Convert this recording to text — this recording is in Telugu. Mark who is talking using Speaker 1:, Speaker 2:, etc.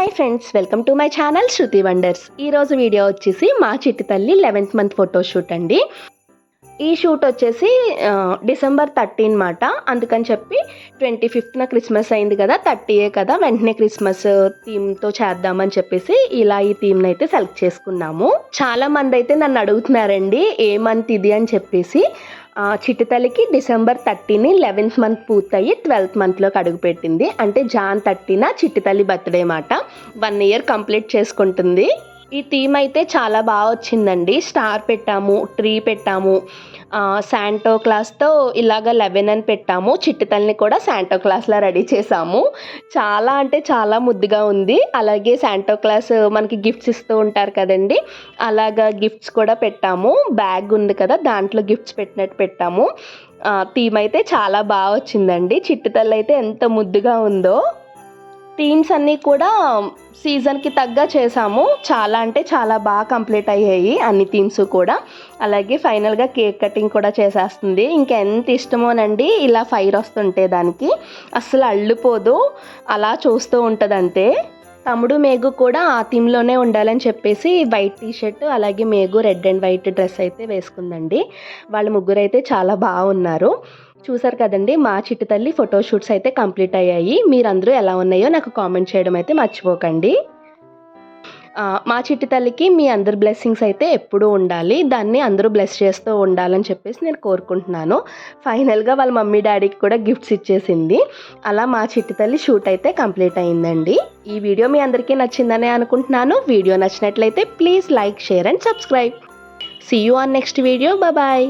Speaker 1: Hi friends welcome to my channel Shruti wonders ఈరోజు వీడియో వచ్చేసి మా చిట్టి తల్లి లెవెన్త్ మంత్ ఫోటో షూట్ అండి. ఈ షూట్ వచ్చేసి డిసెంబర్ థర్టీన్ మాట. అందుకని చెప్పి ట్వంటీ ఫిఫ్త్న క్రిస్మస్ అయింది కదా థర్టీయే కదా వెంటనే క్రిస్మస్ థీమ్తో చేద్దామని చెప్పేసి ఇలా ఈ థీమ్ని అయితే సెలెక్ట్ చేసుకున్నాము. చాలా మంది అయితే నన్ను అడుగుతున్నారండి ఏ మంత్ ఇది అని చెప్పేసి. ఆ, తల్లికి డిసెంబర్ థర్టీని లెవెన్త్ మంత్ పూర్తయి ట్వెల్త్ మంత్లోకి అడుగుపెట్టింది అంటే జాన్ థర్టీన చిట్టి తల్లి బర్త్డే మాట. వన్ ఇయర్ కంప్లీట్ చేసుకుంటుంది. ఈ థీమ్ అయితే చాలా బాగా వచ్చిందండి. స్టార్ పెట్టాము ట్రీ పెట్టాము శాంటో క్లాస్తో ఇలాగ లెవెన్ అని పెట్టాము. చిట్టితల్ని కూడా శాంటో క్లాస్లా రెడీ చేసాము. చాలా అంటే చాలా ముద్దుగా ఉంది. అలాగే శాంటో క్లాస్ మనకి గిఫ్ట్స్ ఇస్తూ ఉంటారు కదండి. అలాగా గిఫ్ట్స్ కూడా పెట్టాము. బ్యాగ్ ఉంది కదా దాంట్లో గిఫ్ట్స్ పెట్టినట్టు పెట్టాము. థీమ్ అయితే చాలా బాగా వచ్చిందండి. చిట్టితల్లి అయితే ఎంత ముద్దుగా ఉందో. థీమ్స్ అన్నీ కూడా సీజన్కి తగ్గ చేసాము చాలా అంటే చాలా బాగా కంప్లీట్ అయ్యాయి అన్ని థీమ్స్ కూడా. అలాగే ఫైనల్గా కేక్ కటింగ్ కూడా చేసేస్తుంది. ఇంకా ఎంత ఇష్టమోనండి ఇలా ఫైర్ వస్తుంటే దానికి. అస్సలు అల్లుపోదు. అలా చూస్తూ ఉంటుంది అంతే తమ్ముడు మేఘు కూడా ఆ థీమ్లోనే ఉండాలని చెప్పేసి వైట్ టీ షర్ట్ అలాగే Meghu red and white dress అయితే వేసుకుందండి. వాళ్ళ ముగ్గురు అయితే చాలా బాగున్నారు. చూసారు కదండి మా చిట్టు తల్లి ఫోటోషూట్స్ అయితే కంప్లీట్ అయ్యాయి. మీరందరూ ఎలా ఉన్నాయో నాకు కామెంట్ చేయడం అయితే మర్చిపోకండి. మా చిట్టి తల్లికి మీ అందరి బ్లెస్సింగ్స్ అయితే ఎప్పుడూ ఉండాలి. దాన్ని అందరూ బ్లెస్ చేస్తూ ఉండాలని చెప్పేసి నేను కోరుకుంటున్నాను. ఫైనల్గా వాళ్ళ మమ్మీ డాడీకి కూడా గిఫ్ట్స్ ఇచ్చేసింది. అలా మా చిట్టి తల్లి షూట్ అయితే కంప్లీట్ అయిందండి. ఈ వీడియో మీ అందరికీ నచ్చిందనే అనుకుంటున్నాను. వీడియో నచ్చినట్లయితే please like share and subscribe see you on next video bye